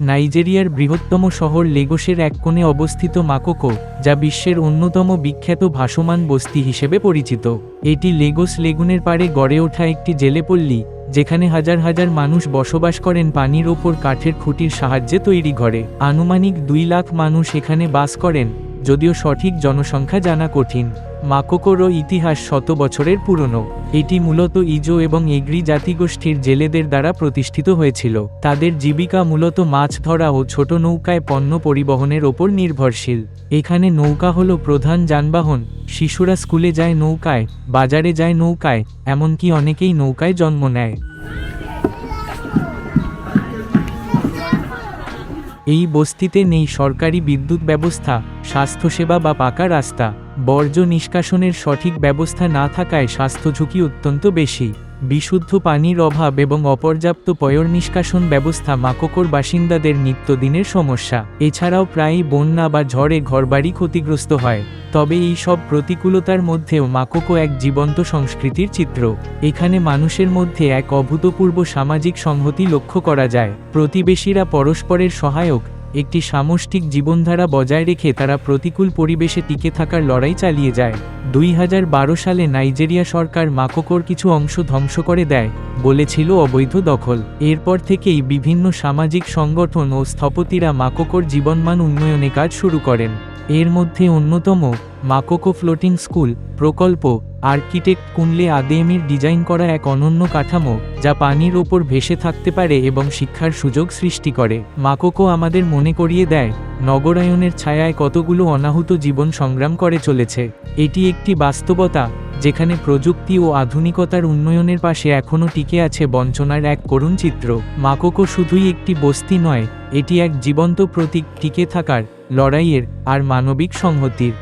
নাইজেরিয়ার বৃহত্তম শহর লেগোসের এক কোণে অবস্থিত মাকোকো, যা বিশ্বের অন্যতম বিখ্যাত ভাসমান বস্তি হিসেবে পরিচিত। এটি লেগোস লেগুনের পাড়ে গড়ে ওঠা একটি জেলেপল্লী যেখানে হাজার হাজার মানুষ বসবাস করেন পানির ওপর কাঠের খুঁটির সাহায্যে তৈরি ঘরে। আনুমানিক দুই লাখ মানুষ এখানে বাস করেন, যদিও সঠিক জনসংখ্যা জানা কঠিন। মাকোকোরও ইতিহাস শত বছরের পুরনো। এটি মূলত ইজো এবং এগ্রি জাতিগোষ্ঠীর জেলেদের দ্বারা প্রতিষ্ঠিত হয়েছিল। তাদের জীবিকা মূলত মাছ ধরা ও ছোট নৌকায় পণ্য পরিবহনের ওপর নির্ভরশীল। এখানে নৌকা হল প্রধান যানবাহন। শিশুরা স্কুলে যায় নৌকায়, বাজারে যায় নৌকায়, এমনকি অনেকেই নৌকায় জন্ম নেয়। এই বস্তিতে নেই সরকারি বিদ্যুৎ ব্যবস্থা, স্বাস্থ্যসেবা বা পাকা রাস্তা। বর্জ্য নিষ্কাশনের সঠিক ব্যবস্থা না থাকায় স্বাস্থ্য ঝুঁকি অত্যন্ত বেশি। বিশুদ্ধ পানির অভাব এবং অপর্যাপ্ত পয়র নিষ্কাশন ব্যবস্থা মাকোকোর বাসিন্দাদের নিত্যদিনের সমস্যা। এছাড়াও প্রায়ই বন্যা বা ঝড়ে ঘরবাড়ি ক্ষতিগ্রস্ত হয়। তবে এই সব প্রতিকূলতার মধ্যেও মাকোকো এক জীবন্ত সংস্কৃতির চিত্র। এখানে মানুষের মধ্যে এক অভূতপূর্ব সামাজিক সংহতি লক্ষ্য করা যায়। প্রতিবেশীরা পরস্পরের সহায়ক একটি সামষ্টিক জীবনধারা বজায় রেখে তারা প্রতিকূল পরিবেশে টিকে থাকার লড়াই চালিয়ে যায়। দুই হাজার বারো সালে নাইজেরিয়া সরকার মাকোকোর কিছু অংশ ধ্বংস করে দেয়, বলেছিল অবৈধ দখল। এরপর থেকেই বিভিন্ন সামাজিক সংগঠন ও স্থপতিরা মাকোকোর জীবনমান উন্নয়নে কাজ শুরু করেন। এর মধ্যে অন্যতম মাকোকো ফ্লোটিং স্কুল প্রকল্প আর্কিটেক্ট কুনলে আদেমির ডিজাইন করা এক অনন্য কাঠামো, যা পানির ওপর ভেসে থাকতে পারে এবং শিক্ষার সুযোগ সৃষ্টি করে। মাকোকো আমাদের মনে করিয়ে দেয়, নগরায়নের ছায়ায় কতগুলো অনাহুত জীবন সংগ্রাম করে চলেছে। এটি একটি বাস্তবতা, যেখানে প্রযুক্তি ও আধুনিকতার উন্নয়নের পাশে এখনও টিকে আছে বঞ্চনার এক করুণ চিত্র। মাকোকো শুধুই একটি বস্তি নয়, এটি এক জীবন্ত প্রতীক টিকে থাকার, লড়াইয়ের, আর মানবিক সংহতির।